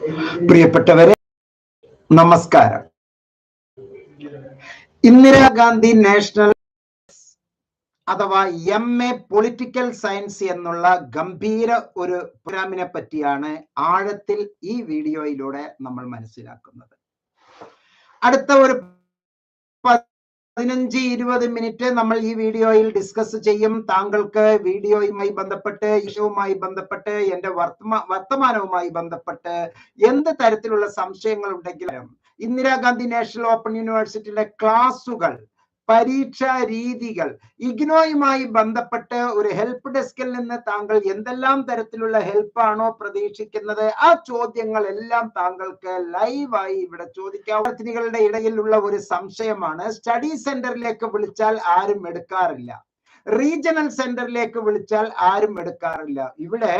പ്രിയപ്പെട്ടവരെ നമസ്കാരം. ഇന്ദിരാഗാന്ധി നാഷണൽ അഥവാ എം എ പൊളിറ്റിക്കൽ സയൻസ് എന്നുള്ള ഗംഭീര ഒരു പ്രോഗ്രാമിനെ പറ്റിയാണ് ആഴത്തിൽ ഈ വീഡിയോയിലൂടെ നമ്മൾ മനസ്സിലാക്കുന്നത്. അടുത്ത ഒരു പതിനഞ്ച് ഇരുപത് മിനിറ്റ് നമ്മൾ ഈ വീഡിയോയിൽ ഡിസ്കസ് ചെയ്യും. താങ്കൾക്ക് വീഡിയോയുമായി ബന്ധപ്പെട്ട് ഇഷ്യവുമായി ബന്ധപ്പെട്ട് എന്റെ വർത്തമാ വർത്തമാനവുമായി ബന്ധപ്പെട്ട് എന്ത് തരത്തിലുള്ള സംശയങ്ങൾ ഉണ്ടെങ്കിലും ഇന്ദിരാഗാന്ധി നാഷണൽ ഓപ്പൺ യൂണിവേഴ്സിറ്റിയിലെ ക്ലാസുകൾ പരീക്ഷാ രീതികൾ ഇഗ്നോയുമായി ബന്ധപ്പെട്ട് ഒരു ഹെൽപ്പ് ഡെസ്കിൽ നിന്ന് താങ്കൾ എന്തെല്ലാം തരത്തിലുള്ള ഹെൽപ്പാണോ പ്രതീക്ഷിക്കുന്നത്? ആ ചോദ്യങ്ങൾ എല്ലാം താങ്കൾക്ക് ലൈവായി ഇവിടെ ചോദിക്കാം. വിദ്യാർത്ഥിനികളുടെ ഇടയിലുള്ള ഒരു സംശയമാണ്. സ്റ്റഡി സെന്ററിലേക്ക് വിളിച്ചാൽ ആരും എടുക്കാറില്ല. റീജിയണൽ സെന്ററിലേക്ക് വിളിച്ചാൽ ആരും എടുക്കാറില്ല. ഇവിടെ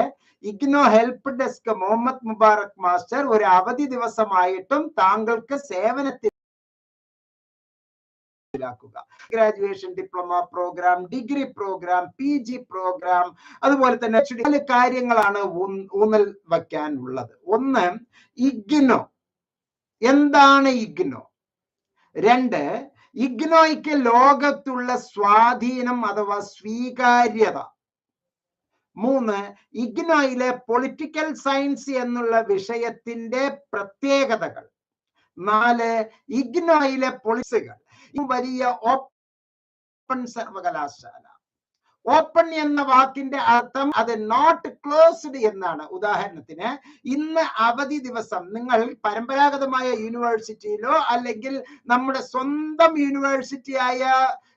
IGNOU help desk Muhammad Mubarak master ഒരു അവധി ദിവസമായിട്ടും താങ്കൾക്ക് സേവനത്തിൽ മനസ്സിലാക്കുക. Graduation diploma program degree program P G program അതുപോലെ തന്നെ നാല് കാര്യങ്ങളാണ് ഊന്നൽ വയ്ക്കാനുള്ളത് ഒന്ന് ഇഗ്നോ എന്താണ് ഇഗ്നോ രണ്ട് ഇഗ്നോയ്ക്ക് ലോകത്തുള്ള സ്വാധീനം അഥവാ സ്വീകാര്യത. മൂന്ന് ഇഗ്നോയിലെ പൊളിറ്റിക്കൽ സയൻസ് എന്നുള്ള വിഷയത്തിന്റെ പ്രത്യേകതകൾ. നാല് ഇഗ്നോയിലെ പൊളിസുകൾ വലിയ ഓപ്പൺ സർവകലാശാല. ഓപ്പൺ എന്ന വാക്കിന്റെ അർത്ഥം അത് നോട്ട് ക്ലോസ്ഡ് എന്നാണ്. ഉദാഹരണത്തിന് ഇന്ന് അവധി ദിവസം നിങ്ങൾ പരമ്പരാഗതമായ യൂണിവേഴ്സിറ്റിയിലോ അല്ലെങ്കിൽ നമ്മുടെ സ്വന്തം യൂണിവേഴ്സിറ്റിയായ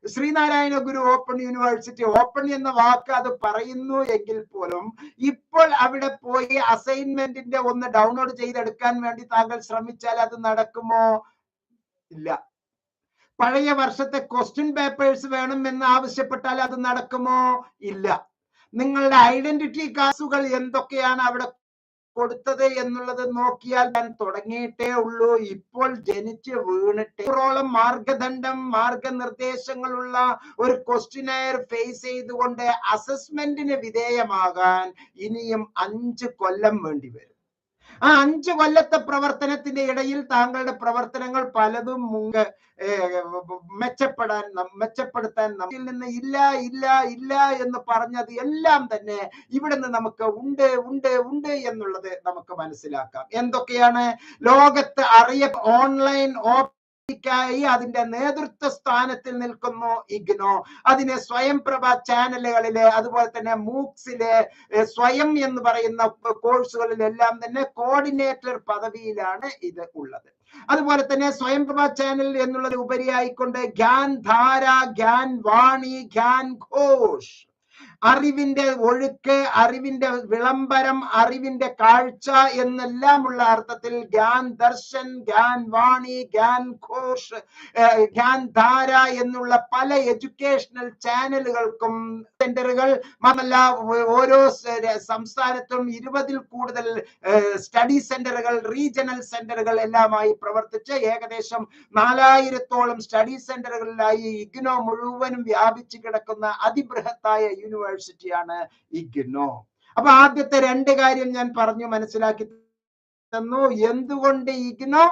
Sreenarayana Guru open university open എന്ന വാക്ക് അത് പറയുന്നു എങ്കിൽ പോലും ഇപ്പോൾ അവിടെ പോയി അസൈൻമെന്റിന്റെ ഒന്ന് ഡൗൺലോഡ് ചെയ്തെടുക്കാൻ വേണ്ടി താങ്കൾ ശ്രമിച്ചാൽ അത് നടക്കുമോ? ഇല്ല. പഴയ വർഷത്തെ ക്വസ്റ്റ്യൻ പേപ്പേഴ്സ് വേണം എന്ന് ആവശ്യപ്പെട്ടാൽ അത് നടക്കുമോ? ഇല്ല. നിങ്ങളുടെ ഐഡന്റിറ്റി കാസുകൾ എന്തൊക്കെയാണ് അവിടെ കൊടുത്തത് എന്നുള്ളത് നോക്കിയാൽ ഞാൻ തുടങ്ങിയിട്ടേ ഉള്ളൂ. ഇപ്പോൾ ജനിച്ച് വീണിട്ട് ഓളം മാർഗദണ്ഡം മാർഗനിർദ്ദേശങ്ങളുള്ള ഒരു ക്വസ്റ്റിനെയർ ഫേസ് ചെയ്തുകൊണ്ട് അസസ്മെന്റിന് വിധേയമാകാൻ ഇനിയും അഞ്ച് കൊല്ലം വേണ്ടി വരും ആ അഞ്ചു കൊല്ലത്തെ പ്രവർത്തനത്തിന്റെ ഇടയിൽ താങ്കളുടെ പ്രവർത്തനങ്ങൾ പലതും മുങ്ങ് മെച്ചപ്പെടാൻ മെച്ചപ്പെടുത്താൻ നമ്മിൽ നിന്ന് ഇല്ല ഇല്ല ഇല്ല എന്ന് പറഞ്ഞത് എല്ലാം തന്നെ ഇവിടുന്ന് നമുക്ക് ഉണ്ട് ഉണ്ട് ഉണ്ട് എന്നുള്ളത് നമുക്ക് മനസ്സിലാക്കാം. എന്തൊക്കെയാണ്? ലോകത്ത് അറിയ ഓൺലൈൻ ഓപ്പ് ായി അതിന്റെ നേതൃത്വ സ്ഥാനത്തിൽ നിൽക്കുന്നു ഇഗ്നോ. അതിനെ സ്വയംപ്രഭ ചാനലുകളിൽ അതുപോലെ തന്നെ മൂക്സിൽ സ്വയം എന്ന് പറയുന്ന കോഴ്സുകളിലെല്ലാം തന്നെ കോർഡിനേറ്റർ പദവിയിലാണ് ഇത് ഉള്ളത്. അതുപോലെ തന്നെ സ്വയംപ്രഭ ചാനൽ എന്നുള്ളത് ഉപരിയായിക്കൊണ്ട് ഗ്യാൻ ധാര ഗ്യാൻ വാണി ഗ്യാൻ ഘോഷ്. അറിവിന്റെ ഒഴുക്ക് അറിവിന്റെ വിളംബരം അറിവിന്റെ കാഴ്ച എന്നെല്ലാമുള്ള അർത്ഥത്തിൽ ഗ്യാൻ ദർശൻ ഗ്യാൻ വാണി ഗ്യാൻ ഘോഷ് ഗ്യാൻ ധാര എന്നുള്ള പല എഡ്യൂക്കേഷണൽ ചാനലുകൾക്കും സെന്ററുകൾ മാത്രമല്ല ഓരോ സംസ്ഥാനത്തും ഇരുപതിൽ കൂടുതൽ സ്റ്റഡി സെന്ററുകൾ റീജിയണൽ സെന്ററുകൾ എല്ലാമായി പ്രവർത്തിച്ച് ഏകദേശം നാലായിരത്തോളം സ്റ്റഡി സെന്ററുകളിലായി ഇഗ്നോ മുഴുവനും വ്യാപിച്ചു കിടക്കുന്ന അതിബൃഹത്തായ യൂണിവേഴ്സിറ്റി യൂണിവേഴ്സിറ്റിയാണ് ഇഗ്നോ അപ്പൊ ആദ്യത്തെ രണ്ട് കാര്യം ഞാൻ പറഞ്ഞു മനസ്സിലാക്കി തന്നു. എന്തുകൊണ്ട് ഇഗ്നോ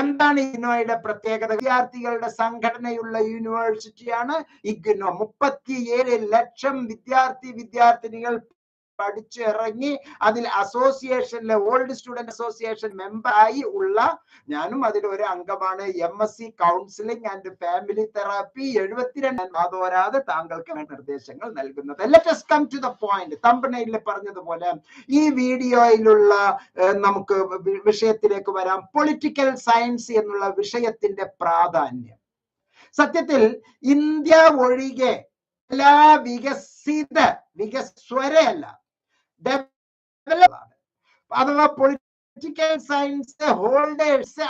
എന്താണ് ഇഗ്നോയുടെ പ്രത്യേകത? വിദ്യാർത്ഥികളുടെ സംഘടനയുള്ള യൂണിവേഴ്സിറ്റിയാണ് ഇഗ്നോ മുപ്പത്തിയേഴ് ലക്ഷം വിദ്യാർത്ഥി വിദ്യാർത്ഥിനികൾ പഠിച്ചിറങ്ങി അതിൽ അസോസിയേഷനിലെ ഓൾഡ് സ്റ്റുഡന്റ് അസോസിയേഷൻ മെമ്പറായി ഉള്ള ഞാനും അതിൽ ഒരു അംഗമാണ്. M S C counselling and family therapy എഴുപത്തിരണ്ട് മാതോരാതെ താങ്കൾക്ക് നിർദ്ദേശങ്ങൾ നൽകുന്നത്. കം ടു ദ പോയിന്റ് തമ്പനയിൽ പറഞ്ഞതുപോലെ ഈ വീഡിയോയിലുള്ള നമുക്ക് വിഷയത്തിലേക്ക് വരാം. പൊളിറ്റിക്കൽ സയൻസ് എന്നുള്ള വിഷയത്തിന്റെ പ്രാധാന്യം. സത്യത്തിൽ ഇന്ത്യ ഒഴികെ എല്ലാ വികസിത വികസ്വരയല്ല അഥവാ പൊളിറ്റിക്കൽ സയൻസ് ഹോൾഡേഴ്സ്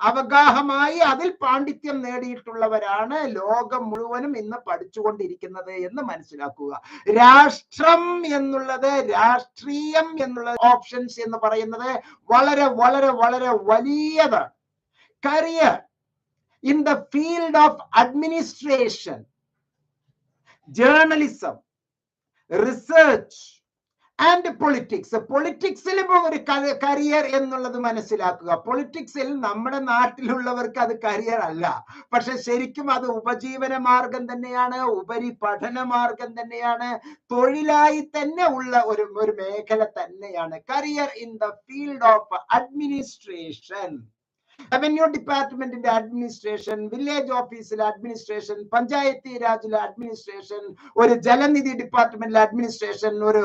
അവഗാഹമായി അതിൽ പാണ്ഡിത്യം നേടിയിട്ടുള്ളവരാണ് ലോകം മുഴുവനും ഇന്ന് പഠിച്ചുകൊണ്ടിരിക്കുന്നത് എന്ന് മനസ്സിലാക്കുക. രാഷ്ട്രം എന്നുള്ളത് രാഷ്ട്രീയം എന്നുള്ള ഓപ്ഷൻസ് എന്ന് പറയുന്നത് വളരെ വളരെ വളരെ വലിയതാണ് career in the field of administration journalism research and politics പൊളിറ്റിക്സിൽ ഒരു കരിയർ എന്നുള്ളത് മനസ്സിലാക്കുക. പൊളിറ്റിക്സിൽ നമ്മുടെ നാട്ടിലുള്ളവർക്ക് അത് കരിയർ അല്ല. പക്ഷെ ശരിക്കും അത് ഉപജീവന മാർഗം തന്നെയാണ് ഉപരി പഠന മാർഗം തന്നെയാണ് തൊഴിലായി തന്നെ ഉള്ള ഒരു ഒരു മേഖല തന്നെയാണ്. Career in the field of administration revenue ഡിപ്പാർട്ട്മെന്റിന്റെ അഡ്മിനിസ്ട്രേഷൻ വില്ലേജ് ഓഫീസിലെ അഡ്മിനിസ്ട്രേഷൻ പഞ്ചായത്തി രാജിലെ അഡ്മിനിസ്ട്രേഷൻ ഒരു ജലനിധി ഡിപ്പാർട്ട്മെന്റിലെ അഡ്മിനിസ്ട്രേഷൻ ഒരു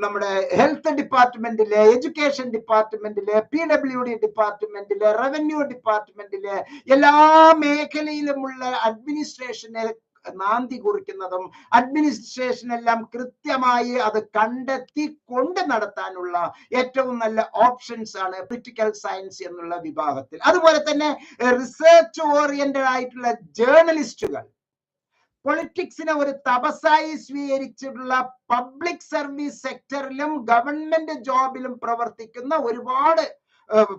നമ്മുടെ ഹെൽത്ത് ഡിപ്പാർട്ട്മെന്റിലെ എഡ്യൂക്കേഷൻ ഡിപ്പാർട്ട്മെന്റിലെ പി ഡബ്ല്യു ഡി ഡിപ്പാർട്ട്മെന്റിലെ റവന്യൂ ഡിപ്പാർട്ട്മെന്റിലെ എല്ലാ മേഖലയിലുമുള്ള അഡ്മിനിസ്ട്രേഷനെ നാന്തി കുറിക്കുന്നതും അഡ്മിനിസ്ട്രേഷൻ എല്ലാം കൃത്യമായി അത് കണ്ടെത്തി കൊണ്ട് നടത്താനുള്ള ഏറ്റവും നല്ല ഓപ്ഷൻസ് ആണ് പൊളിറ്റിക്കൽ സയൻസ് എന്നുള്ള വിഭാഗത്തിൽ. അതുപോലെ തന്നെ റിസർച്ച് ഓറിയന്റഡ് ആയിട്ടുള്ള ജേർണലിസ്റ്റുകൾ പൊളിറ്റിക്സിനെ ഒരു തപസായി സ്വീകരിച്ചിട്ടുള്ള പബ്ലിക് സർവീസ് സെക്ടറിലും ഗവൺമെന്റ് ജോബിലും പ്രവർത്തിക്കുന്ന ഒരുപാട്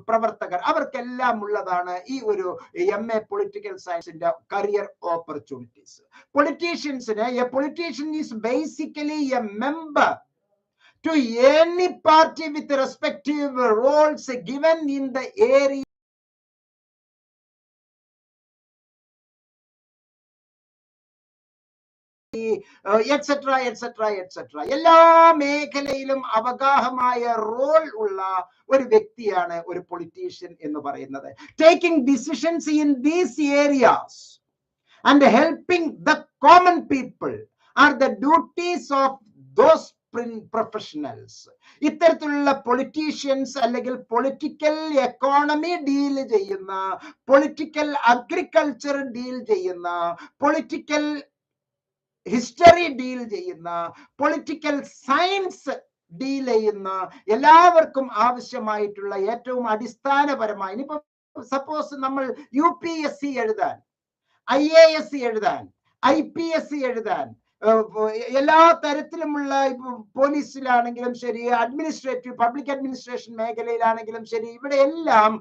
പ്രവർത്തകർ. അവർക്കെല്ലാം ഉള്ളതാണ് ഈ ഒരു എം എ പൊളിറ്റിക്കൽ സയൻസിന്റെ career opportunities പൊളിറ്റീഷ്യൻസിന് a politician is basically a member to any party with respective roles given in the area etcetera etcetera etcetera എല്ലാ മേഖലയിലും അവഗാഹമായ റോൾ ഉള്ള ഒരു വ്യക്തിയാണ് ഒരു പൊളിറ്റീഷ്യൻ എന്ന് പറയുന്നത്. Taking decisions in these areas and helping the common people are the duties of those professionals ഇത്തരത്തിലുള്ള politicians അല്ലെങ്കിൽ പൊളിറ്റിക്കൽ എക്കോണമി ഡീൽ ചെയ്യുന്ന പൊളിറ്റിക്കൽ അഗ്രികൾച്ചർ ഡീൽ ചെയ്യുന്ന പൊളിറ്റിക്കൽ ഹിസ്റ്ററി ഡീൽ ചെയ്യുന്ന പൊളിറ്റിക്കൽ സയൻസ് ഡീൽ ചെയ്യുന്ന എല്ലാവർക്കും ആവശ്യമായിട്ടുള്ള ഏറ്റവും അടിസ്ഥാനപരമായ ഇനിയിപ്പോ സപ്പോസ് നമ്മൾ യു പി എസ് സി എഴുതാൻ ഐ എ എസ് സി എഴുതാൻ ഐ പി എസ് സി എഴുതാൻ എല്ലാ തരത്തിലുമുള്ള പോലീസിലാണെങ്കിലും ശരി അഡ്മിനിസ്ട്രേറ്റീവ് പബ്ലിക് അഡ്മിനിസ്ട്രേഷൻ മേഖലയിലാണെങ്കിലും ശരി ഇവിടെ എല്ലാം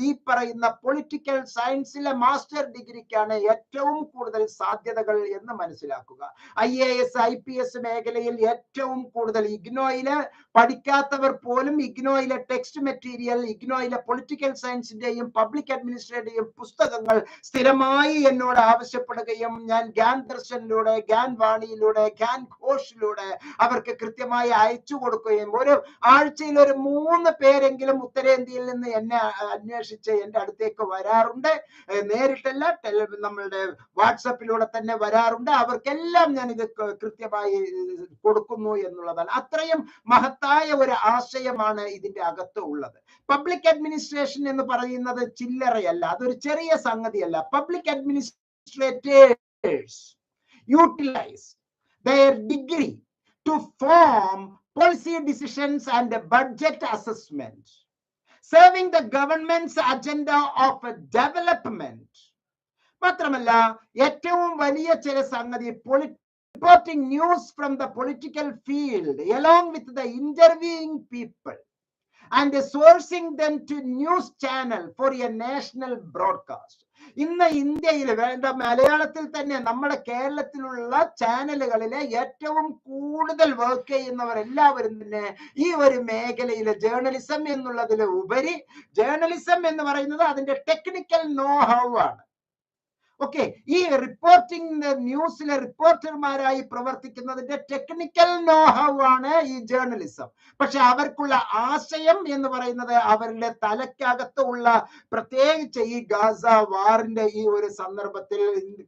ഈ പറയുന്ന പൊളിറ്റിക്കൽ സയൻസിലെ മാസ്റ്റർ ഡിഗ്രിക്കാണ് ഏറ്റവും കൂടുതൽ സാധ്യതകൾ എന്ന് മനസ്സിലാക്കുക. I A S I P S മേഖലയിൽ ഏറ്റവും കൂടുതൽ ഇഗ്നോയിൽ പഠിക്കാത്തവർ പോലും ഇഗ്നോയിലെ ടെക്സ്റ്റ് മെറ്റീരിയൽ ഇഗ്നോയിലെ പൊളിറ്റിക്കൽ സയൻസിന്റെയും പബ്ലിക് അഡ്മിനിസ്ട്രേറ്റീവ് പുസ്തകങ്ങൾ സ്ഥിരമായി എന്നോട് ആവശ്യപ്പെടുകയും ഞാൻ ഗ്യാൻ ദർശനിലൂടെ ഗ്യാൻ വാണിയിലൂടെ ഖ്യാൻ ഘോഷിലൂടെ അവർക്ക് കൃത്യമായി അയച്ചു കൊടുക്കുകയും ഒരു ആഴ്ചയിൽ ഒരു മൂന്ന് പേരെങ്കിലും ഉത്തരേന്ത്യയിൽ നിന്ന് എന്നെ അന്വേഷിച്ച് എന്റെ അടുത്തേക്ക് വരാറുണ്ട്. നേരിട്ടല്ല ടെല നമ്മളുടെ വാട്സപ്പിലൂടെ തന്നെ വരാറുണ്ട്. അവർക്കെല്ലാം ഞാൻ ഇത് കൃത്യമായി കൊടുക്കുന്നു എന്നുള്ളതാണ്. അത്രയും മഹത്തായ ഒരു ആശയമാണ് ഇതിന്റെ അകത്ത് ഉള്ളത്. പബ്ലിക് അഡ്മിനിസ്ട്രേഷൻ എന്ന് പറയുന്നത് ചില്ലറയല്ല അതൊരു ചെറിയ സംഗതിയല്ല. Public administrators Utilise their degree to form policy decisions and budget assessment, serving the government's agenda of development. മാത്രമല്ല ഏറ്റവും വലിയ ചില സംഗതി reporting news from the political field along with the interviewing people and sourcing them to news channel for a national broadcast. ഇന്ന് ഇന്ത്യയിൽ വേണ്ട മലയാളത്തിൽ തന്നെ നമ്മുടെ കേരളത്തിലുള്ള ചാനലുകളിലെ ഏറ്റവും കൂടുതൽ വർക്ക് ചെയ്യുന്നവർ എല്ലാവരും തന്നെ ഈ ഒരു മേഖലയിലെ ജേർണലിസം എന്നുള്ളതിൽ ഉപരി ജേർണലിസം എന്ന് പറയുന്നത് അതിന്റെ ടെക്നിക്കൽ നോ ഹൗ ആണ് ഓക്കെ ഈ റിപ്പോർട്ടിംഗ് ന്യൂസിലെ റിപ്പോർട്ടർമാരായി പ്രവർത്തിക്കുന്നതിന്റെ ടെക്നിക്കൽ നോഹൗ ആണ് ഈ ജേർണലിസം പക്ഷെ അവർക്കുള്ള ആശയം എന്ന് പറയുന്നത് അവരുടെ തലക്കകത്ത് ഉള്ള പ്രത്യേകിച്ച് ഈ ഗാസ വാറിന്റെ ഈ ഒരു സന്ദർഭത്തിൽ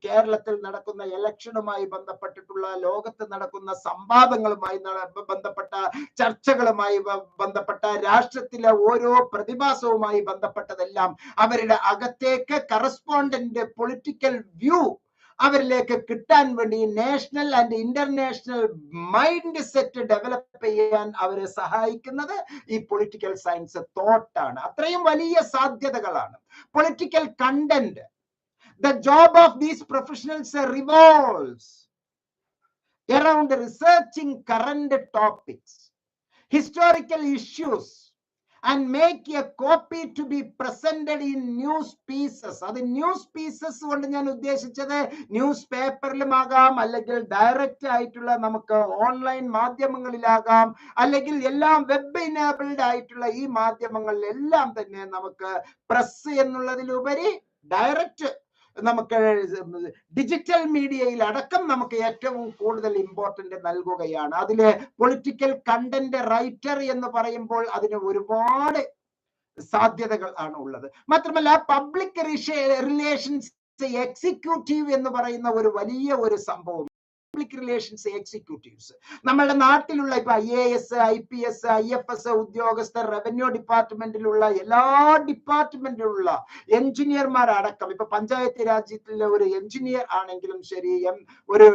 കേരളത്തിൽ നടക്കുന്ന ഇലക്ഷനുമായി ബന്ധപ്പെട്ടിട്ടുള്ള ലോകത്ത് നടക്കുന്ന സംവാദങ്ങളുമായി ബന്ധപ്പെട്ട ചർച്ചകളുമായി ബന്ധപ്പെട്ട രാഷ്ട്രത്തിലെ ഓരോ പ്രതിഭാസവുമായി ബന്ധപ്പെട്ടതെല്ലാം അവരുടെ അകത്തേക്ക് കറസ്പോണ്ടന്റ് പൊളിറ്റിക്കൽ വ്യൂ അവരിലേക്ക് കിട്ടാൻ വേണ്ടി national and international mindset develop ചെയ്യാൻ അവരെ സഹായിക്കുന്നത് ഈ പൊളിറ്റിക്കൽ സയൻസ് തോട്ടാണ് അത്രയും വലിയ സാധ്യതകളാണ്. Political content the job of these professionals revolves around researching current topics, historical issues, and make a copy to be presented in news pieces അത് news pieces കൊണ്ട് ഞാൻ ഉദ്ദേശിച്ചത് ന്യൂസ് പേപ്പറിലുമാകാം അല്ലെങ്കിൽ ഡയറക്റ്റ് ആയിട്ടുള്ള നമുക്ക് ഓൺലൈൻ മാധ്യമങ്ങളിലാകാം അല്ലെങ്കിൽ എല്ലാം വെബ് ഇനേബിൾഡ് ആയിട്ടുള്ള ഈ മാധ്യമങ്ങളിലെല്ലാം തന്നെ നമുക്ക് പ്രസ് എന്നുള്ളതിലുപരി ഡയറക്റ്റ് നമുക്ക് ഡിജിറ്റൽ മീഡിയയിൽ അടക്കം നമുക്ക് ഏറ്റവും കൂടുതൽ ഇമ്പോർട്ടന്റ് നൽകുകയാണ്. അതിൽ പൊളിറ്റിക്കൽ കണ്ടന്റ് റൈറ്റർ എന്ന് പറയുമ്പോൾ അതിന് ഒരുപാട് സാധ്യതകൾ ആണ് ഉള്ളത്. മാത്രമല്ല പബ്ലിക് റിലേഷൻസ് എക്സിക്യൂട്ടീവ് എന്ന് പറയുന്ന ഒരു വലിയ ഒരു സംഭവം പബ്ലിക് റിലേഷൻസ് എക്സിക്യൂട്ടീവ്സ് നമ്മളുടെ നാട്ടിലുള്ള ഇപ്പൊ I A S I P S I F S ഉദ്യോഗസ്ഥർ റവന്യൂ ഡിപ്പാർട്ട്മെന്റിലുള്ള എല്ലാ ഡിപ്പാർട്ട്മെന്റിലുള്ള എഞ്ചിനീയർമാർ അടക്കം ഇപ്പൊ പഞ്ചായത്ത് രാജ്യത്തിലെ ഒരു എഞ്ചിനീയർ ആണെങ്കിലും ശരി ഒരു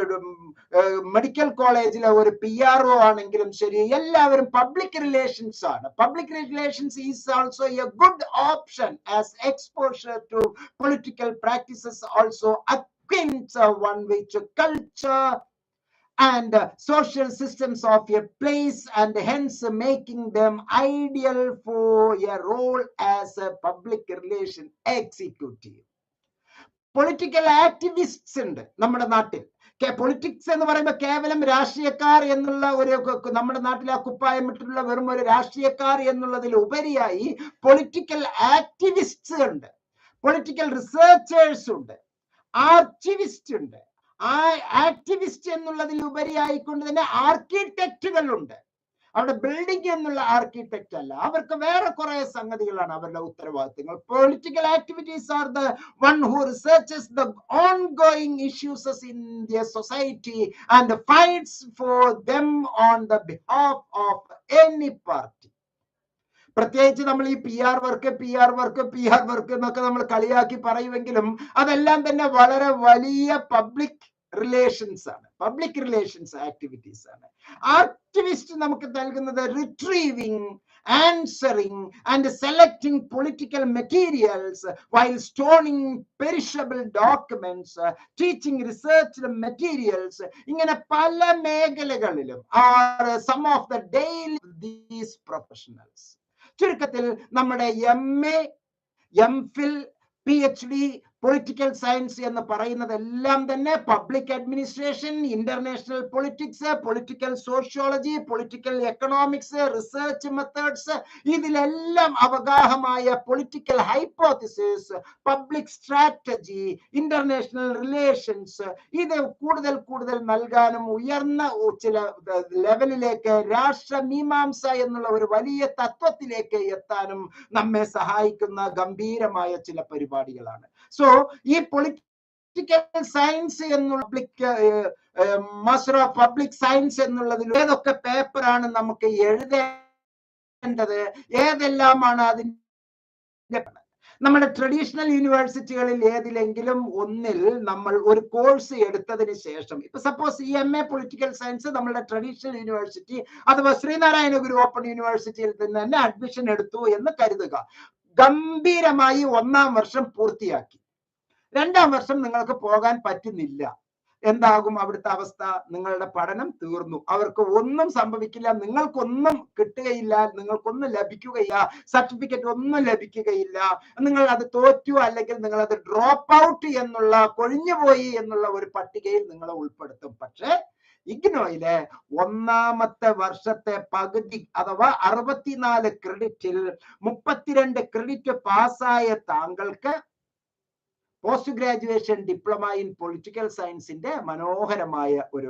മെഡിക്കൽ കോളേജിലെ ഒരു പി ആർ ഒ ആണെങ്കിലും ശരി എല്ലാവരും പബ്ലിക് റിലേഷൻസ് ആണ്. Public relations is also a good option as exposure to political practices also acquaints uh, one which culture and social systems of a place and hence making them ideal for a role as a public relation executive. Political activists ഉണ്ട് നമ്മുടെ നാട്ടിൽ. Politics എന്ന് പറയുമ്പോൾ കേവലം രാഷ്ട്രീയക്കാർ എന്നുള്ള ഒരു നമ്മുടെ നാട്ടിലെ ആ കുപ്പായം ഇട്ടിട്ടുള്ള വെറും ഒരു രാഷ്ട്രീയക്കാർ എന്നുള്ളതിൽ ഉപരിയായി പൊളിറ്റിക്കൽ ആക്ടിവിസ്റ്റ്സ് ഉണ്ട്. പൊളിറ്റിക്കൽ റിസർച്ചേഴ്സ് ഉണ്ട്. ആർച്ചിവിസ്റ്റ് ഉണ്ട്. ആ ആക്ടിവിസ്റ്റ് എന്നുള്ളതിൽ ഉപരിയായിക്കൊണ്ട് തന്നെ ആർക്കിടെക്റ്റുകൾ ഉണ്ട് അവിടെ ബിൽഡിംഗ് എന്നുള്ള ആർക്കിടെക്റ്റ് അല്ല. അവർക്ക് വേറെ കുറെ സംഗതികളാണ് അവരുടെ ഉത്തരവാദിത്തങ്ങൾ. Political activities are the one who researches the ongoing issues in the society and fights for them on the behalf of any party പ്രത്യേകിച്ച് നമ്മൾ ഈ P R work P R work P R work എന്നൊക്കെ നമ്മൾ കളിയാക്കി പറയുമെങ്കിലും അതെല്ലാം തന്നെ വളരെ വലിയ പബ്ലിക് റിലേഷൻസ് ആണ്. പബ്ലിക് റിലേഷൻസ് ആക്ടിവിറ്റീസ് ആണ്. ആക്ടിവിസ്റ്റ് നമുക്ക് നൽകുന്നത് retrieving answering and selecting political materials while storing perishable documents teaching research materials ഇങ്ങനെ പല മേഖലകളിലും are some of the daily these professionals ചുരുക്കത്തിൽ നമ്മുടെ M A M Phil P H D political science എന്ന് പറയുന്നതെല്ലാം തന്നെ public administration international politics political sociology political economics research methods ഇതിലെല്ലാം അവഗാഹമായ political hypothesis public strategy international relations ഇത് കൂടുതൽ കൂടുതൽ നൽകാനും ഉയർന്ന ചില ലെവലിലേക്ക് രാഷ്ട്രമീമാംസ എന്നുള്ള ഒരു വലിയ തത്വത്തിലേക്ക് എത്താനും നമ്മെ സഹായിക്കുന്ന ഗംഭീരമായ ചില പരിപാടികളാണ്. സോ ഈ പൊളിറ്റിക്കൽ സയൻസ് എന്നുള്ള മാസ്റ്റർ ഓഫ് പബ്ലിക് സയൻസ് എന്നുള്ളതിൽ ഏതൊക്കെ പേപ്പറാണ് നമുക്ക് എഴുതേണ്ടത്? ഏതെല്ലാമാണ് അതിന്റെ നമ്മുടെ ട്രഡീഷണൽ യൂണിവേഴ്സിറ്റികളിൽ ഏതിലെങ്കിലും ഒന്നിൽ നമ്മൾ ഒരു കോഴ്സ് എടുത്തതിന് ശേഷം ഇപ്പൊ സപ്പോസ് ഈ എം എ പൊളിറ്റിക്കൽ സയൻസ് നമ്മുടെ ട്രഡീഷണൽ യൂണിവേഴ്സിറ്റി അഥവാ ശ്രീനാരായണ ഗുരു ഓപ്പൺ യൂണിവേഴ്സിറ്റിയിൽ നിന്ന് തന്നെ അഡ്മിഷൻ എടുത്തു എന്ന് കരുതുക. ഗംഭീരമായി ഒന്നാം വർഷം പൂർത്തിയാക്കി. രണ്ടാം വർഷം നിങ്ങൾക്ക് പോകാൻ പറ്റുന്നില്ല. എന്താകും അവിടുത്തെ അവസ്ഥ? നിങ്ങളുടെ പഠനം തീർന്നു. അവർക്ക് ഒന്നും സംഭവിക്കില്ല. നിങ്ങൾക്കൊന്നും കിട്ടുകയില്ല. നിങ്ങൾക്കൊന്നും ലഭിക്കുകയില്ല. സർട്ടിഫിക്കറ്റ് ഒന്നും ലഭിക്കുകയില്ല. നിങ്ങൾ അത് തോറ്റു അല്ലെങ്കിൽ നിങ്ങൾ അത് ഡ്രോപ്പ് ഔട്ട് എന്നുള്ള കൊഴിഞ്ഞുപോയി എന്നുള്ള ഒരു പട്ടികയിൽ നിങ്ങളെ ഉൾപ്പെടുത്തും. പക്ഷേ ഇഗ്നോയിലെ ഒന്നാമത്തെ വർഷത്തെ പകുതി അഥവാ അറുപത്തിനാല് ക്രെഡിറ്റിൽ മുപ്പത്തിരണ്ട് ക്രെഡിറ്റ് പാസ്സായ താങ്കൾക്ക് post graduation diploma in political സയൻസിന്റെ മനോഹരമായ ഒരു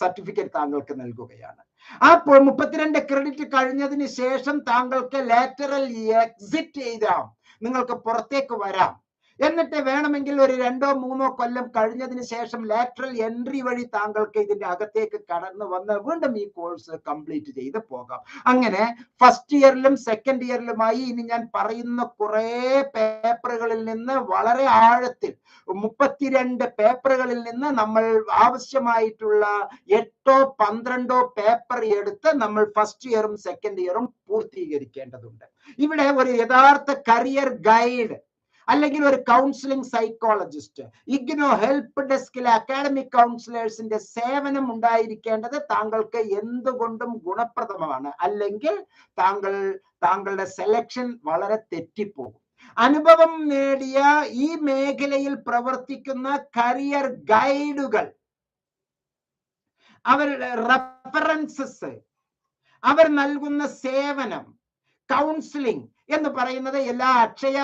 സർട്ടിഫിക്കറ്റ് താങ്കൾക്ക് നൽകുകയാണ്. ആ മുപ്പത്തിരണ്ട് ക്രെഡിറ്റ് കഴിഞ്ഞതിന് ശേഷം താങ്കൾക്ക് ലാറ്ററൽ എക്സിറ്റ് ചെയ്താം നിങ്ങൾക്ക് പുറത്തേക്ക് വരാം. എന്നിട്ട് വേണമെങ്കിൽ ഒരു രണ്ടോ മൂന്നോ കൊല്ലം കഴിഞ്ഞതിന് ശേഷം ലാറ്ററൽ എൻട്രി വഴി താങ്കൾക്ക് ഇതിന്റെ അകത്തേക്ക് കടന്നു വന്ന് വീണ്ടും ഈ കോഴ്സ് കംപ്ലീറ്റ് ചെയ്ത് പോകാം. അങ്ങനെ ഫസ്റ്റ് ഇയറിലും സെക്കൻഡ് ഇയറിലുമായി ഇനി ഞാൻ പറയുന്ന കുറെ പേപ്പറുകളിൽ നിന്ന് വളരെ ആഴത്തിൽ മുപ്പത്തിരണ്ട് പേപ്പറുകളിൽ നിന്ന് നമ്മൾ ആവശ്യമായിട്ടുള്ള എട്ടോ പന്ത്രണ്ടോ പേപ്പർ എടുത്ത് നമ്മൾ ഫസ്റ്റ് ഇയറും സെക്കൻഡ് ഇയറും പൂർത്തീകരിക്കേണ്ടതുണ്ട്. ഇവിടെ ഒരു യഥാർത്ഥ കരിയർ ഗൈഡ് അല്ലെങ്കിൽ ഒരു കൗൺസിലിംഗ് സൈക്കോളജിസ്റ്റ് ഇഗ്നോ ഹെൽപ്പ് ഡെസ്കിലെ അക്കാഡമിക് കൗൺസിലേഴ്സിന്റെ സേവനം ഉണ്ടായിരിക്കേണ്ടത് താങ്കൾക്ക് എന്തുകൊണ്ടും ഗുണപ്രദമാണ്. അല്ലെങ്കിൽ താങ്കൾ താങ്കളുടെ സെലക്ഷൻ വളരെ തെറ്റിപ്പോകും. അനുഭവം നേടിയ ഈ മേഖലയിൽ പ്രവർത്തിക്കുന്ന കരിയർ ഗൈഡുകൾ അവരുടെ റെഫറൻസസ് അവർ നൽകുന്ന സേവനം കൗൺസിലിംഗ് എന്ന് പറയുന്നത് എല്ലാ അക്ഷയ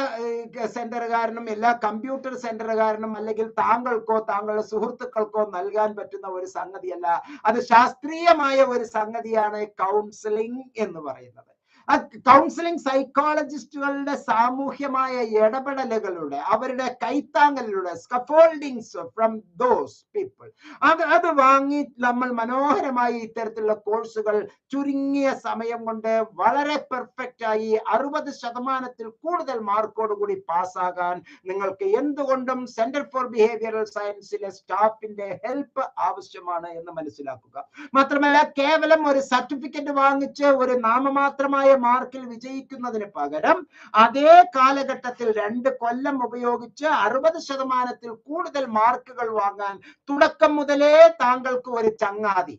സെന്ററുകാരനും എല്ലാ കമ്പ്യൂട്ടർ സെന്ററുകാരനും അല്ലെങ്കിൽ താങ്കൾക്കോ താങ്കളുടെ സുഹൃത്തുക്കൾക്കോ നൽകാൻ പറ്റുന്ന ഒരു സംഗതിയല്ല. അത് ശാസ്ത്രീയമായ ഒരു സംഗതിയാണ് കൗൺസിലിംഗ് എന്ന് പറയുന്നത്. ആ കൗൺസിലിംഗ് സൈക്കോളജിസ്റ്റുകളുടെ സാമൂഹ്യമായ ഇടപെടലുകളുടെ അവരുടെ കൈത്താങ്ങലിലൂടെ സ്കഫോൾഡിങ്സ് ഫ്രം ദോസ് പീപ്പിൾ അത് അത് വാങ്ങി നമ്മൾ മനോഹരമായി ഇത്തരത്തിലുള്ള കോഴ്സുകൾ ചുരുങ്ങിയ സമയം കൊണ്ട് വളരെ പെർഫെക്റ്റ് ആയി അറുപത് ശതമാനത്തിൽ കൂടുതൽ മാർക്കോട് കൂടി പാസ്സാകാൻ നിങ്ങൾക്ക് എന്തുകൊണ്ടും സെന്റർ ഫോർ ബിഹേവിയറൽ സയൻസിലെ സ്റ്റാഫിന്റെ ഹെൽപ്പ് ആവശ്യമാണ് എന്ന് മനസ്സിലാക്കുക. മാത്രമല്ല കേവലം ഒരു സർട്ടിഫിക്കറ്റ് വാങ്ങിച്ച് ഒരു നാമമാത്രമായ മാർക്കിൽ വിജയിക്കുന്നതിന് പകരം അതേ കാലഘട്ടത്തിൽ രണ്ട് കൊല്ലം ഉപയോഗിച്ച് അറുപത് ശതമാനത്തിൽ കൂടുതൽ മാർക്കുകൾ വാങ്ങാൻ തുടക്കം മുതലേ താങ്കൾക്ക് ഒരു ചങ്ങാതി.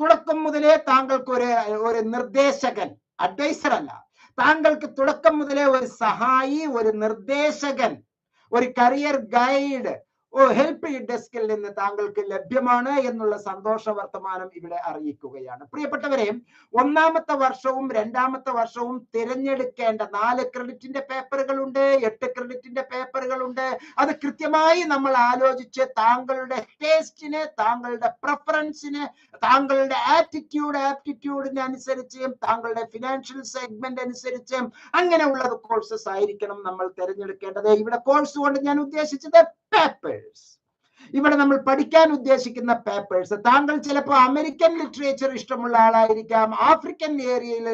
തുടക്കം മുതലേ താങ്കൾക്ക് ഒരു ഒരു നിർദ്ദേശകൻ അഡ്വൈസർ അല്ല. താങ്കൾക്ക് തുടക്കം മുതലേ ഒരു സഹായി ഒരു നിർദ്ദേശകൻ ഒരു കരിയർ ഗൈഡ് ഹെൽപ്പ് ഈ ഡെസ്കിൽ നിന്ന് താങ്കൾക്ക് ലഭ്യമാണ് എന്നുള്ള സന്തോഷ വർത്തമാനം ഇവിടെ അറിയിക്കുകയാണ്. പ്രിയപ്പെട്ടവരെ ഒന്നാമത്തെ വർഷവും രണ്ടാമത്തെ വർഷവും തിരഞ്ഞെടുക്കേണ്ട നാല് ക്രെഡിറ്റിന്റെ പേപ്പറുകളുണ്ട് എട്ട് ക്രെഡിറ്റിന്റെ പേപ്പറുകളുണ്ട് അത് കൃത്യമായി നമ്മൾ ആലോചിച്ച് താങ്കളുടെ ടേസ്റ്റിന് താങ്കളുടെ പ്രിഫറൻസിന് താങ്കളുടെ ആറ്റിറ്റ്യൂഡ് ആപ്റ്റിറ്റ്യൂഡിന് അനുസരിച്ച് താങ്കളുടെ ഫിനാൻഷ്യൽ സെഗ്മെന്റ് അനുസരിച്ച് അങ്ങനെയുള്ള കോഴ്സസ് ആയിരിക്കണം നമ്മൾ തിരഞ്ഞെടുക്കേണ്ടത്. ഇവിടെ കോഴ്സ് കൊണ്ട് ഞാൻ ഉദ്ദേശിച്ചത് പേപ്പേഴ്സ് ഇവിടെ നമ്മൾ പഠിക്കാൻ ഉദ്ദേശിക്കുന്ന പേപ്പേഴ്സ് താങ്കൾ ചിലപ്പോൾ അമേരിക്കൻ ലിറ്ററേച്ചർ ഇഷ്ടമുള്ള ആളായിരിക്കാം ആഫ്രിക്കൻ ഏരിയയിൽ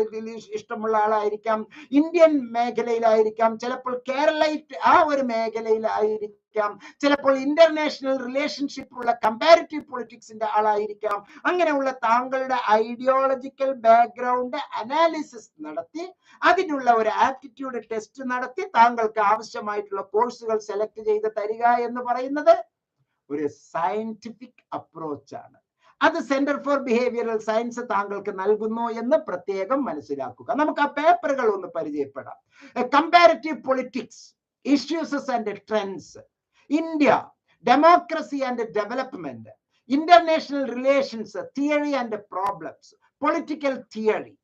ഇഷ്ടമുള്ള ആളായിരിക്കാം ഇന്ത്യൻ മേഖലയിലായിരിക്കാം ചിലപ്പോൾ കേരളൈറ്റ് ആ ഒരു മേഖലയിലായിരിക്കും ചിലപ്പോൾ ഇന്റർനാഷണൽ റിലേഷൻഷിപ്പ് ഉള്ള കമ്പാരിറ്റീവ് പൊളിറ്റിക്സിന്റെ ആളായിരിക്കാം. അങ്ങനെയുള്ള താങ്കളുടെ ഐഡിയോളജിക്കൽ ബാക്ക്ഗ്രൗണ്ട് അനാലിസിസ് നടത്തി അതിനുള്ള ഒരു ആപ്റ്റിറ്റ്യൂഡ് ടെസ്റ്റ് നടത്തി താങ്കൾക്ക് ആവശ്യമായിട്ടുള്ള കോഴ്സുകൾ സെലക്ട് ചെയ്ത് തരിക എന്ന് പറയുന്നത് ഒരു സയന്റിഫിക് അപ്രോച്ചാണ് അത് സെന്റർ ഫോർ ബിഹേവിയറൽ സയൻസ് താങ്കൾക്ക് നൽകുന്നു എന്ന് പ്രത്യേകം മനസ്സിലാക്കുക. നമുക്ക് ആ പേപ്പറുകൾ ഒന്ന് പരിചയപ്പെടാം. Comparative politics issues and trends India democracy and development international relations theory and problems political theory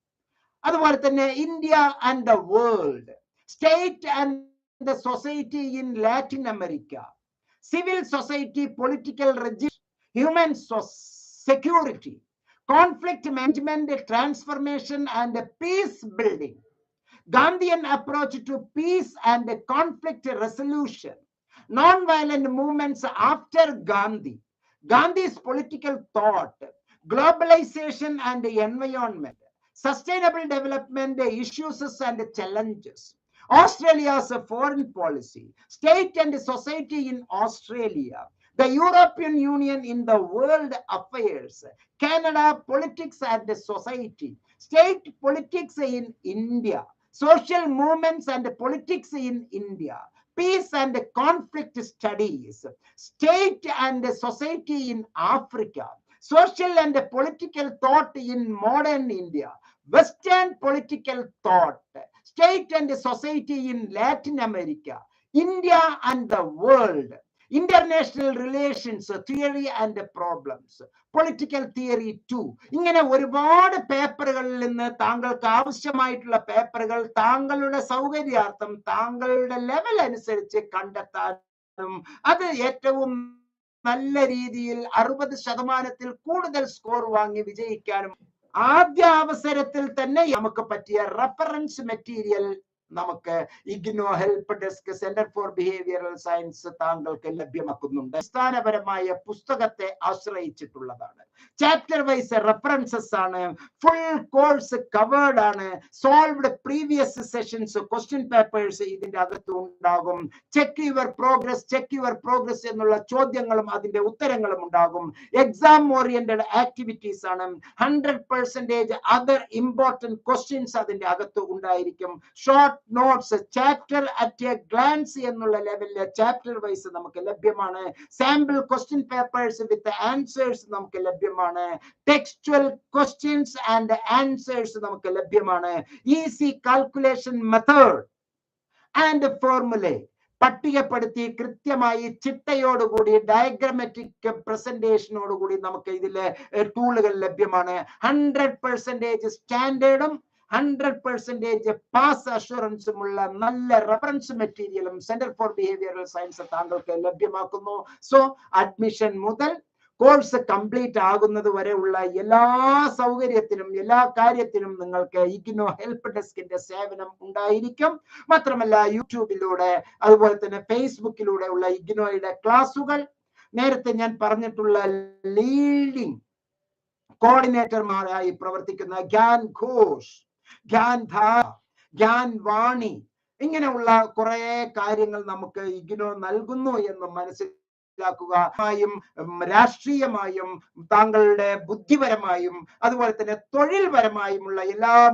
അതുപോലെ തന്നെ India and the world state and the society in Latin America civil society, political regime, human so security, conflict management, transformation, and peace building. Gandhian approach to peace and conflict resolution. Non-violent movements after Gandhi. Gandhi's political thought, globalization and the environment, sustainable development issues and challenges, Australia's foreign policy, state and society in Australia, the European Union in the world affairs, Canada politics and society, state politics in India, social movements and politics in India, peace and conflict studies, state and society in Africa, social and political thought in modern India, Western political thought, state and society in Latin America, India and the world, international relations theory and problems political theory two ഇങ്ങനെ ഒരുപാട് പേപ്പറുകളിൽ നിന്ന് താങ്കൾക്ക് ആവശ്യമായിട്ടുള്ള പേപ്പറുകൾ താങ്കളുടെ സൗകര്യാർത്ഥം താങ്കളുടെ level അനുസരിച്ച് കണ്ടെത്താനും അത് ഏറ്റവും നല്ല രീതിയിൽ അറുപത് ശതമാനത്തിൽ കൂടുതൽ സ്കോർ വാങ്ങി വിജയിക്കാനും ആദ്യ അവസരത്തിൽ തന്നെ നമുക്ക് പറ്റിയ റെഫറൻസ് മെറ്റീരിയൽ നമുക്ക് IGNOU help desk centre for behavioural science താങ്കൾക്ക് ലഭ്യമാക്കുന്നുണ്ട്. അടിസ്ഥാനപരമായ പുസ്തകത്തെ ആശ്രയിച്ചിട്ടുള്ളതാണ്. ചാപ്റ്റർ വൈസ് റെഫറൻസസ് ആണ്. ഫുൾ കോഴ്സ് കവേർഡ് ആണ്. Solved previous sessions question papers ഇതിന്റെ അകത്ത് ഉണ്ടാകും. Check your progress check your progress എന്നുള്ള ചോദ്യങ്ങളും അതിന്റെ ഉത്തരങ്ങളും ഉണ്ടാകും. എക്സാം ഓറിയന്റഡ് ആക്ടിവിറ്റീസ് ആണ്. Hundred percentage other important questions അതിന്റെ അകത്ത് ഉണ്ടായിരിക്കും. Short notes chapter at a glance എന്നുള്ള ലെവലിൽ ചാപ്റ്റർ വൈസ് നമുക്ക് ലഭ്യമാണ്. Sample question papers with answers നമുക്ക് ലഭ്യമാണ്. ടെക്സ്റ്റുവൽ ക്വസ്റ്റ്യൻസ് ആൻഡ് ആൻസേഴ്സ് നമുക്ക് ലഭ്യമാണ്. Easy calculation method and formulae പട്ടികപ്പെടുത്തി കൃത്യമായി ചിട്ടയോടുകൂടി ഡയഗ്രമാറ്റിക് പ്രസന്റേഷനോടുകൂടി നമുക്ക് ഇതിലെ ടൂളുകൾ ലഭ്യമാണ്. ഹൺഡ്രഡ് പെർസെന്റേജ് സ്റ്റാൻഡേർഡും ഹൺഡ്രഡ് പെർസെന്റേജ് പാസ് അഷുറൻസും ഉള്ള നല്ല റെഫറൻസ് മെറ്റീരിയലും സെന്റർ ഫോർ ബിഹേവിയറൽ സയൻസ് താങ്കൾക്ക് ലഭ്യമാക്കുന്നു. സോ അഡ്മിഷൻ മുതൽ കോഴ്സ് കംപ്ലീറ്റ് ആകുന്നത് വരെ ഉള്ള എല്ലാ സൗകര്യത്തിനും എല്ലാ കാര്യത്തിനും നിങ്ങൾക്ക് ഇഗ്നോ ഹെൽപ്പ് ഡെസ്കിന്റെ സേവനം ഉണ്ടായിരിക്കും. മാത്രമല്ല യൂട്യൂബിലൂടെ അതുപോലെ തന്നെ ഫേസ്ബുക്കിലൂടെ ഉള്ള ഇഗ്നോയുടെ ക്ലാസുകൾ നേരത്തെ ഞാൻ പറഞ്ഞിട്ടുള്ള ലീഡിംഗ് കോർഡിനേറ്റർമാരായി പ്രവർത്തിക്കുന്ന ഗ്യാൻ ഘോഷ്. ഗ്യാൻ ധാര ഗ്യാൻ വാണി ഇങ്ങനെയുള്ള കുറെ കാര്യങ്ങൾ നമുക്ക് ഇഗ്നോ നൽകുന്നു എന്ന് മനസ്സിൽ ായും രാഷ്ട്രീയമായും താങ്കളുടെ ബുദ്ധിപരമായും അതുപോലെ തന്നെ തൊഴിൽപരമായുമുള്ള എല്ലാ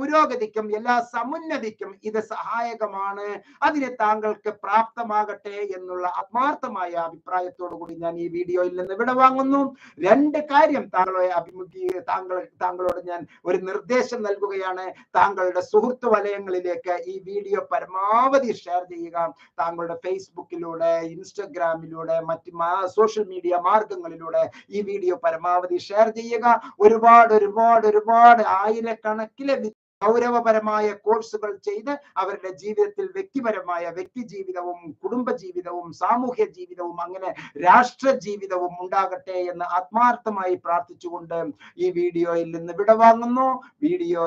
പുരോഗതിക്കും എല്ലാ സമുന്നതിക്കും ഇത് സഹായകമാണ്. അതിന് താങ്കൾക്ക് പ്രാപ്തമാകട്ടെ എന്നുള്ള ആത്മാർത്ഥമായ അഭിപ്രായത്തോടു കൂടി ഞാൻ ഈ വീഡിയോയിൽ നിന്ന് വിട വാങ്ങുന്നു രണ്ട് കാര്യം താങ്കളെ അഭിമുഖീ താങ്കൾ താങ്കളോട് ഞാൻ ഒരു നിർദ്ദേശം നൽകുകയാണ്. താങ്കളുടെ സുഹൃത്തു വലയങ്ങളിലേക്ക് ഈ വീഡിയോ പരമാവധി ഷെയർ ചെയ്യുക. താങ്കളുടെ ഫേസ്ബുക്കിലൂടെ ഇൻസ്റ്റഗ്രാമിലൂടെ മറ്റ് സോഷ്യൽ മീഡിയ മാർഗങ്ങളിലൂടെ ഈ വീഡിയോ പരമാവധി ഷെയർ ചെയ്യുക. ഒരുപാട് ഒരുപാട് ഒരുപാട് ആയിരക്കണക്കിലെ ഗൗരവപരമായ കോഴ്സുകൾ ചെയ്ത് അവരുടെ ജീവിതത്തിൽ വ്യക്തിപരമായ വ്യക്തി ജീവിതവും കുടുംബ ജീവിതവും സാമൂഹ്യ ജീവിതവും അങ്ങനെ രാഷ്ട്ര ജീവിതവും ഉണ്ടാകട്ടെ എന്ന് ആത്മാർത്ഥമായി പ്രാർത്ഥിച്ചുകൊണ്ട് ഈ വീഡിയോയിൽ നിന്ന് വിടവാങ്ങുന്നു വീഡിയോ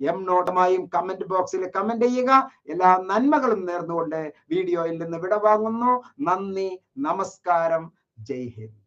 എം നോട്ടുമായും കമന്റ് ബോക്സിൽ കമന്റ് ചെയ്യുക. എല്ലാ നന്മകളും നേർന്നുകൊണ്ട് വീഡിയോയിൽ നിന്ന് വിടവാങ്ങുന്നു നന്ദി നമസ്കാരം. ജയ് ഹിന്ദ്.